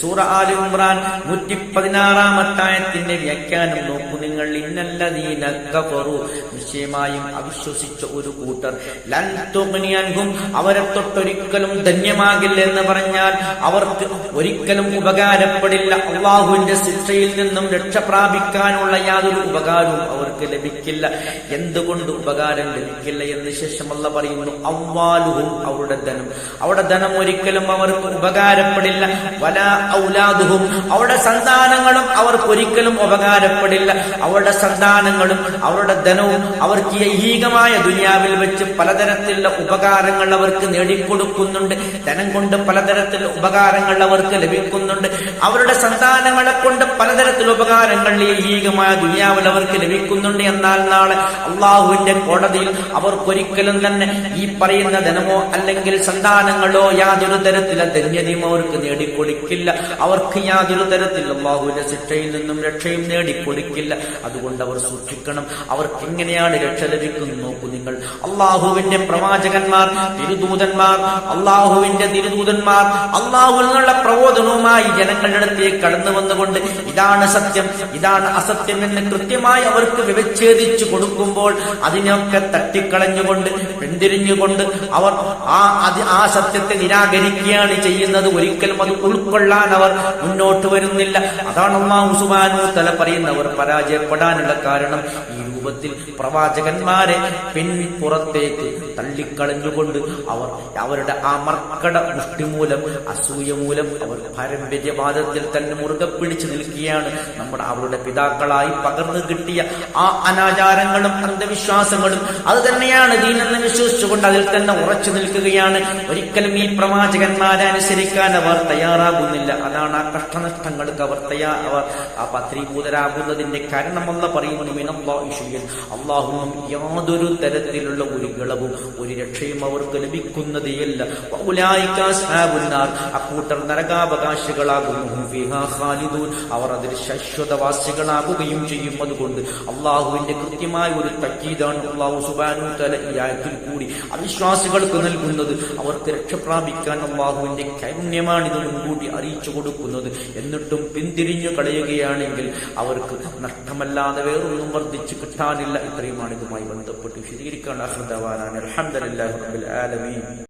സൂറ ആലി ഉമ്രാൻ നൂറ്റി പതിനാറാമത്തായത്തിന്റെ വ്യാഖ്യാനം നോക്കൂ. നിങ്ങൾ ഇന്നല്ലതീനു നിശ്ചയമായും അവിശ്വസിച്ച ഒരു കൂട്ടർ. ലൻ തുഗ്നിയൻഹും അവരെ തൊട്ടൊരിക്കലും ധന്യമാകില്ല എന്ന് പറഞ്ഞാൽ അവർക്ക് ഒരിക്കലും ഉപകാരപ്പെടില്ല. അള്ളാഹുവിന്റെ ശിക്ഷയിൽ നിന്നും രക്ഷ പ്രാപിക്കാനുള്ള യാതൊരു ഉപകാരവും അവർക്ക് ലഭിക്കില്ല. എന്തുകൊണ്ട് ഉപകാരം ലഭിക്കില്ല എന്ന് ശേഷമല്ല പറയുന്നു. അവ്വാലുഹും അവരുടെ ധനം. അവരുടെ ധനം ഒരിക്കലും അവർക്ക് ഉപകാരപ്പെടില്ല. വല ഔലാദുഹും അവരുടെ സന്താനങ്ങളും അവർക്ക് ഒരിക്കലും ഉപകാരപ്പെടില്ല. അവരുടെ സന്താനങ്ങളും അവരുടെ ധനവും അവർക്ക് ഐഹികമായ ദുനിയാവിൽ വെച്ച് പലതരത്തിലുള്ള ഉപകാരങ്ങൾ അവർക്ക് നേടിക്കൊടുക്കുന്നുണ്ട്. ധനം കൊണ്ട് പലതരത്തിലുള്ള ഉപകാരങ്ങൾ അവർക്ക് ലഭിക്കുന്നുണ്ട്. അവരുടെ സന്താനങ്ങളെ കൊണ്ട് പലതരത്തിലുള്ള ഉപകാരങ്ങൾ ഐഹികമായ ദുനിയാവിൽ അവർക്ക് ലഭിക്കുന്നുണ്ട്. എന്നാൽ നാളെ അള്ളാഹുവിന്റെ കോടതിയിൽ അവർക്കൊരിക്കലും തന്നെ ഈ പറയുന്ന ധനമോ അല്ലെങ്കിൽ സന്താനങ്ങളോ യാതൊരു തരത്തിലെ ധന്യതയും അവർക്ക് നേടിക്കൊടുക്കില്ല. അവർക്ക് യാതൊരു തരത്തിൽ അള്ളാഹുവിന്റെ ശിക്ഷയിൽ നിന്നും രക്ഷയും നേടിക്കൊടുക്കില്ല. അതുകൊണ്ട് അവർ സൂക്ഷിക്കണം. അവർക്ക് എങ്ങനെയാണ് രക്ഷ ലഭിക്കുന്നത് നോക്കൂ നിങ്ങൾ. അള്ളാഹുവിന്റെ പ്രവാചകന്മാർ തിരുദൂതന്മാർ അള്ളാഹുവിന്റെ തിരുദൂതന്മാർ അള്ളാഹുവിൽ നിന്നുള്ള പ്രബോധനവുമായി ജനങ്ങളുടെ അടുത്തേക്ക് കടന്നു വന്നുകൊണ്ട് ഇതാണ് സത്യം ഇതാണ് അസത്യം എന്ന് കൃത്യമായി അവർക്ക് വിവച്ഛേദിച്ചു കൊടുക്കുമ്പോൾ അതിനൊക്കെ തട്ടിക്കളഞ്ഞുകൊണ്ട് പിന്തിരിഞ്ഞുകൊണ്ട് അവർ ആ ആ സത്യത്തെ നിരാകരിക്കുകയാണ് ചെയ്യുന്നത്. ഒരിക്കലും അത് ഉൾക്കൊള്ളാൻ അവർ മുന്നോട്ട് വരുന്നില്ല. അതാണ് അള്ളാഹു സുബാനു തല പറയുന്നവർ പരാജയപ്പെടാനുള്ള കാരണം. ഈ രൂപത്തിൽ പ്രവാചകന്മാരെ പിൻപുറത്തേക്ക് തള്ളിക്കളഞ്ഞുകൊണ്ട് അവർ അവരുടെ ആ മർക്കട മുഷ്ടി മൂലം അസൂയ മൂലം അവർ പാരമ്പര്യവാദത്തിൽ തന്നെ മുറുകെ പിടിച്ചു നിൽക്കുകയാണ്. നമ്മുടെ അവരുടെ പിതാക്കളായി പകർന്നു കിട്ടിയ ആ അനാചാരങ്ങളും അന്ധവിശ്വാസങ്ങളും അത് തന്നെയാണ് ദീനെന്ന് വിശ്വസിച്ചുകൊണ്ട് അതിൽ തന്നെ ഉറച്ചു നിൽക്കുകയാണ്. ഒരിക്കലും ഈ പ്രവാചകന്മാരെ അനുസരിക്കാൻ അവർ തയ്യാറാകുന്നില്ല. അതാണ് ആ കഷ്ടനഷ്ടങ്ങൾക്ക് അവർ തയ്യാ അവർ ആ പത്രീഭൂതരാകുന്നതിന്റെ കാരണമെന്ന് പറയുന്നു മിനല്ലാഹിഷുയൻ അള്ളാഹുവും യാതൊരു തരത്തിലുള്ള ഒരു ഇളവും ഒരു രക്ഷയും അവർക്ക് ലഭിക്കുന്നതേയല്ല. അക്കൂട്ടർ നരകാവകാശികളാകുന്നു അവർ അതിൽ ശാശ്വതവാസികളാകുകയും ചെയ്യും. അതുകൊണ്ട് അള്ളാഹുവിന്റെ കൃത്യമായ ഒരു തക്കീതാണ് അള്ളാഹു സുബാനു തല ഈ ആയത്തിൽ കൂടി അവിശ്വാസികൾക്ക് നൽകുന്നത്. അവർക്ക് രക്ഷ പ്രാപിക്കാൻ അള്ളാഹുവിന്റെ കാരുണ്യമാണ് ഇത് മുൻകൂട്ടി അറിയിച്ചു. കൊടുക്കുന്നത് എന്നിട്ടും പിന്തിരിഞ്ഞു കളയുകയാണെങ്കിൽ അവർക്ക് നഷ്ടമല്ലാതെ വേറൊന്നും വർദ്ധിച്ചു കിട്ടാനില്ല. ഇത്രയുമാണ് ഇതുമായി ബന്ധപ്പെട്ട് വിശദീകരിക്കാൻ അഹമ്മദ് അലഹമ്മദ്